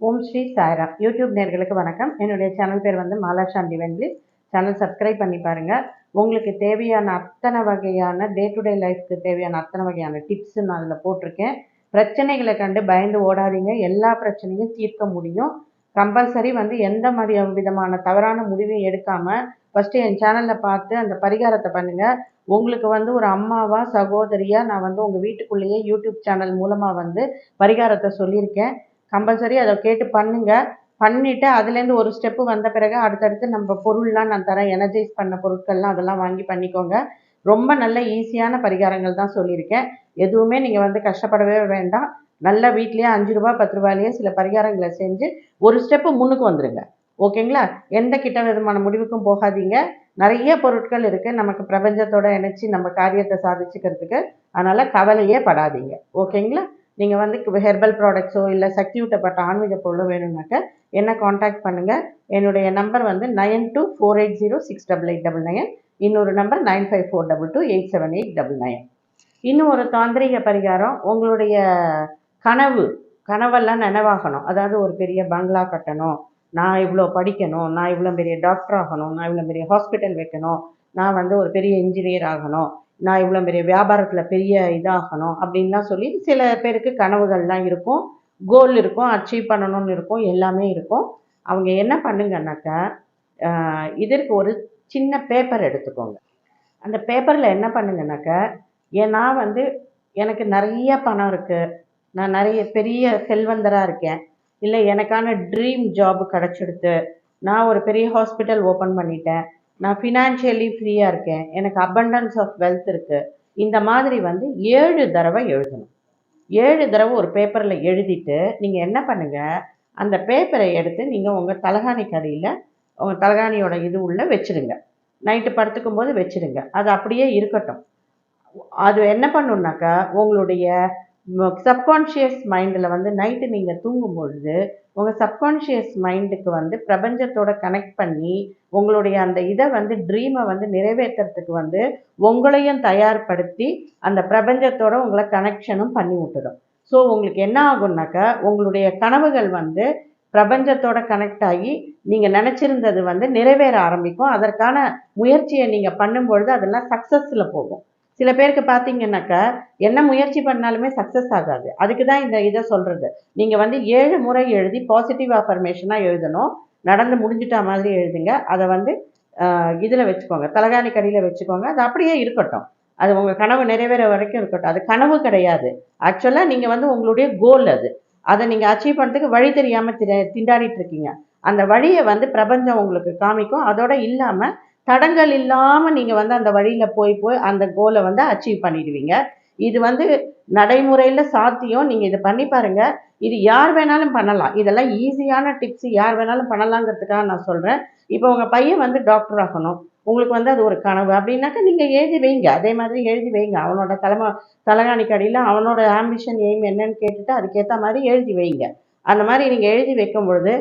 ஓம் Sri Sairam. YouTube நேர்களுக்கு வணக்கம். என்னுடைய சேனல் பேர் வந்து மாலாஷாண்டி டிவென்லி சேனல் சப்ஸ்கிரைப் பண்ணி பாருங்கள் உங்களுக்கு தேவையான அத்தனை வகையான டே டு டே லைஃப்க்கு தேவையான அத்தனை வகையான டிப்ஸ் நான் அதில் போட்டிருக்கேன். பிரச்சனைகளை கண்டு பயந்து ஓடாதீங்க. எல்லா பிரச்சனையும் தீர்க்க முடியும். கம்பல்சரி வந்து எந்த மாதிரி விதமான தவறான முடிவையும் எடுக்காமல் ஃபஸ்ட்டு என் சேனலில் பார்த்து அந்த பரிகாரத்தை பண்ணுங்கள் உங்களுக்கு வந்து ஒரு அம்மாவா சகோதரியாக நான் வந்து உங்கள் வீட்டுக்குள்ளேயே யூடியூப் சேனல் மூலமாக வந்து பரிகாரத்தை சொல்லியிருக்கேன். கம்பல்சரி அதை கேட்டு பண்ணுங்கள் பண்ணிவிட்டு அதுலேருந்து ஒரு ஸ்டெப்பு வந்த பிறகு அடுத்தடுத்து நம்ம பொருள்லாம் நான் தரேன். எனர்ஜைஸ் பண்ண பொருட்கள்லாம் அதெல்லாம் வாங்கி பண்ணிக்கோங்க. ரொம்ப நல்ல ஈஸியான பரிகாரங்கள் தான் சொல்லியிருக்கேன். எதுவுமே நீங்கள் வந்து கஷ்டப்படவே வேண்டாம். நல்ல வீட்லேயே அஞ்சு ரூபா பத்து ரூபாயிலேயே சில பரிகாரங்களை செஞ்சு ஒரு ஸ்டெப்பு முன்னுக்கு வந்துடுங்க ஓகேங்களா? எந்த கிட்ட விதமான முடிவுக்கும் போகாதீங்க. நிறைய பொருட்கள் இருக்குது நமக்கு பிரபஞ்சத்தோட இணைச்சி நம்ம காரியத்தை சாதிச்சுக்கிறதுக்கு. அதனால் கவலையே படாதீங்க. ஓகேங்களா? நீங்கள் வந்து ஹெர்பல் ப்ராடக்ட்ஸோ இல்லை சக்தி ஊட்டப்பட்ட ஆன்மீக பொருளோ வேணும்னாக்க என்ன காண்டாக்ட் பண்ணுங்கள் என்னுடைய நம்பர் வந்து nine two four eight zero six double eight double nine இன்னொரு number nine five four double two eight seven eight double nine இன்னும் ஒரு தாந்திரிக பரிகாரம் உங்களுடைய கனவு கனவெல்லாம் நினைவாகணும். அதாவது ஒரு பெரிய பங்களா கட்டணும். நான் இவ்வளோ படிக்கணும். நான் இவ்வளோ பெரிய டாக்டர் ஆகணும். நான் இவ்வளோ பெரிய ஹாஸ்பிட்டல் வைக்கணும். நான் வந்து ஒரு பெரிய இன்ஜினியர் ஆகணும். நான் இவ்வளோ பெரிய வியாபாரத்தில் பெரிய இதாகணும் அப்படின்லாம் சொல்லி சில பேருக்கு கனவுகள்லாம் இருக்கும். கோல் இருக்கும் அச்சீவ் பண்ணணும்னு இருக்கும் எல்லாமே இருக்கும். அவங்க என்ன பண்ணுங்கன்னாக்கா இதற்கு ஒரு சின்ன பேப்பர் எடுத்துக்கோங்க. அந்த பேப்பரில் என்ன பண்ணுங்கன்னாக்கா நான் வந்து எனக்கு நிறைய பணம் இருக்குது நான் நிறைய பெரிய செல்வந்தராக இருக்கேன். இல்லை எனக்கான ட்ரீம் ஜாப் கிடச்சிடுத்து. நான் ஒரு பெரிய ஹாஸ்பிட்டல் ஓப்பன் பண்ணிட்டேன். நான் ஃபினான்ஷியலி ஃப்ரீயாக இருக்கேன். எனக்கு அபண்டன்ஸ் ஆஃப் வெல்த் இருக்குது இந்த மாதிரி வந்து ஏழு தடவை எழுதணும். ஏழு தடவை ஒரு பேப்பரில் எழுதிட்டு நீங்கள் என்ன பண்ணுங்கள் அந்த பேப்பரை எடுத்து நீங்கள் உங்கள் தலகாணி கடையில் உங்கள் தலகாணியோட இது உள்ளே வச்சுடுங்க நைட்டு படுத்துக்கும் போது வச்சுடுங்க அது அப்படியே இருக்கட்டும். அது என்ன பண்ணுன்னாக்கா உங்களுடைய சப்கான்ஷியஸ் மைண்டில் வந்து நைட்டு நீங்கள் தூங்கும் பொழுது உங்கள் சப்கான்ஷியஸ் மைண்டுக்கு வந்து பிரபஞ்சத்தோட கனெக்ட் பண்ணி உங்களுடைய அந்த இதை வந்து ட்ரீமை வந்து நிறைவேற்றுறதுக்கு வந்து உங்களையும் தயார்படுத்தி அந்த பிரபஞ்சத்தோட உங்களை கனெக்ஷனும் பண்ணி விட்டுடும். ஸோ உங்களுக்கு என்ன ஆகும்னாக்கா உங்களுடைய கனவுகள் வந்து பிரபஞ்சத்தோட கனெக்ட் ஆகி நீங்கள் நினச்சிருந்தது வந்து நிறைவேற ஆரம்பிக்கும். அதற்கான முயற்சியை நீங்கள் பண்ணும்பொழுது அதெல்லாம் சக்ஸஸில் போகும். சில பேருக்கு பார்த்தீங்கன்னாக்கா என்ன முயற்சி பண்ணாலுமே சக்ஸஸ் ஆகாது. அதுக்கு தான் இந்த இதை சொல்கிறது நீங்கள் வந்து ஏழு முறை எழுதி பாசிட்டிவ் அஃபர்மேஷனாக எழுதணும். நடந்து முடிஞ்சிட்டா மாதிரி எழுதுங்க. அதை வந்து இதில் வச்சுக்கோங்க. தலகாணி கடியில் வச்சுக்கோங்க. அது அப்படியே இருக்கட்டும். அது உங்கள் கனவு நிறைவேற வரைக்கும் இருக்கட்டும். அது கனவு கிடையாது. ஆக்சுவலாக நீங்கள் வந்து உங்களுடைய கோல் அது. அதை நீங்கள் அச்சீவ் பண்ணுறதுக்கு வழி தெரியாமல் திண்டாடிட்டு இருக்கீங்க. அந்த வழியை வந்து பிரபஞ்சம் உங்களுக்கு காமிக்கும். அதோட இல்லாமல் தடங்கள் இல்லாமல் நீங்கள் வந்து அந்த வழியில் போய் போய் அந்த கோலை வந்து அச்சீவ் பண்ணிடுவீங்க. இது வந்து நடைமுறையில் சாத்தியம். நீங்கள் இதை பண்ணி பாருங்கள் இது யார் வேணாலும் பண்ணலாம். இதெல்லாம் ஈஸியான டிப்ஸ் யார் வேணாலும் பண்ணலாங்கிறதுக்காக நான் சொல்கிறேன் இப்போ உங்கள் பையன் வந்து டாக்டர் ஆகணும். உங்களுக்கு வந்து அது ஒரு கனவு. அப்படின்னாக்கா நீங்கள் எழுதி வைங்க. அதே மாதிரி எழுதி வைங்க. அவனோட தலைமை தலைகாணிக்கு அடியில் அவனோட ஆம்பிஷன் எய்ம் என்னன்னு கேட்டுட்டு அதுக்கேற்ற மாதிரி எழுதி வைங்க. அந்த மாதிரி நீங்கள் எழுதி வைக்கும் பொழுது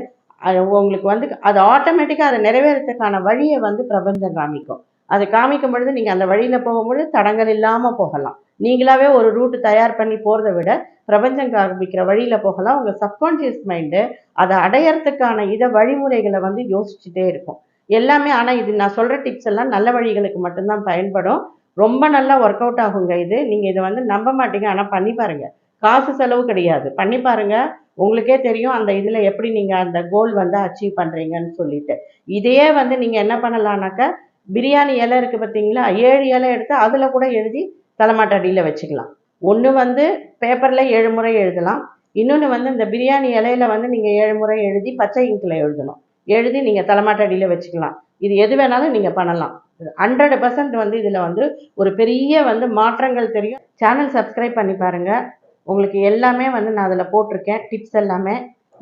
உங்களுக்கு வந்து அது ஆட்டோமேட்டிக்காக அதை நிறைவேறத்துக்கான வழியை வந்து பிரபஞ்சம் காமிக்கும். அது காமிக்கும் பொழுது நீங்கள் அந்த வழியில் போகும்பொழுது தடங்கள் இல்லாமல் போகலாம். நீங்களாவே ஒரு ரூட்டு தயார் பண்ணி போகிறத விட பிரபஞ்சம் காமிக்கிற வழியில் போகலாம். உங்கள் சப்கான்ஷியஸ் மைண்டு அதை அடையறதுக்கான இதை வழிமுறைகளை வந்து யோசிச்சுட்டே இருக்கும். எல்லாமே ஆனால் இது நான் சொல்கிற டிப்ஸ் எல்லாம் நல்ல வழிகளுக்கு மட்டும்தான் பயன்படும். ரொம்ப நல்லா ஒர்க் அவுட் ஆகுங்க இது. நீங்கள் இதை வந்து நம்ப மாட்டீங்க. ஆனால் பண்ணி பாருங்கள் காசு செலவு கிடையாது. பண்ணி பாருங்கள் உங்களுக்கே தெரியும் அந்த இதில் எப்படி நீங்கள் அந்த கோல் வந்து அச்சீவ் பண்ணுறீங்கன்னு சொல்லிட்டு. இதையே வந்து நீங்கள் என்ன பண்ணலான்னாக்கா பிரியாணி இலை இருக்குது பார்த்தீங்களா? ஏழு இலை எடுத்து அதில் கூட எழுதி தலைமாட்டு அடியில் வச்சுக்கலாம். ஒன்று வந்து பேப்பரில் ஏழு முறை எழுதலாம். இன்னொன்று வந்து இந்த பிரியாணி இலையில வந்து நீங்கள் ஏழு முறை எழுதி பச்சை இங்கில் எழுதணும். எழுதி நீங்கள் தலைமாட்டு அடியில் வச்சுக்கலாம். இது எது வேணாலும் நீங்கள் பண்ணலாம். ஹண்ட்ரட் பர்சன்ட் வந்து இதில் வந்து ஒரு பெரிய வந்து மாற்றங்கள் தெரியும். சேனல் சப்ஸ்கிரைப் பண்ணி பாருங்கள் உங்களுக்கு எல்லாமே வந்து நான் அதில் போட்டிருக்கேன். டிப்ஸ் எல்லாமே.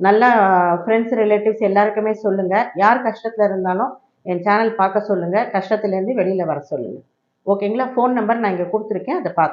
நல்லா ஃப்ரெண்ட்ஸ் ரிலேட்டிவ்ஸ் எல்லாருக்குமே சொல்லுங்கள் யார் கஷ்டத்தில் இருந்தாலும் என் சேனல் பார்க்க சொல்லுங்கள் கஷ்டத்துலேருந்து வெளியில் வர சொல்லுங்கள் ஓகேங்களா ஃபோன் நம்பர் நான் இங்கே கொடுத்துருக்கேன். அதை பார்த்து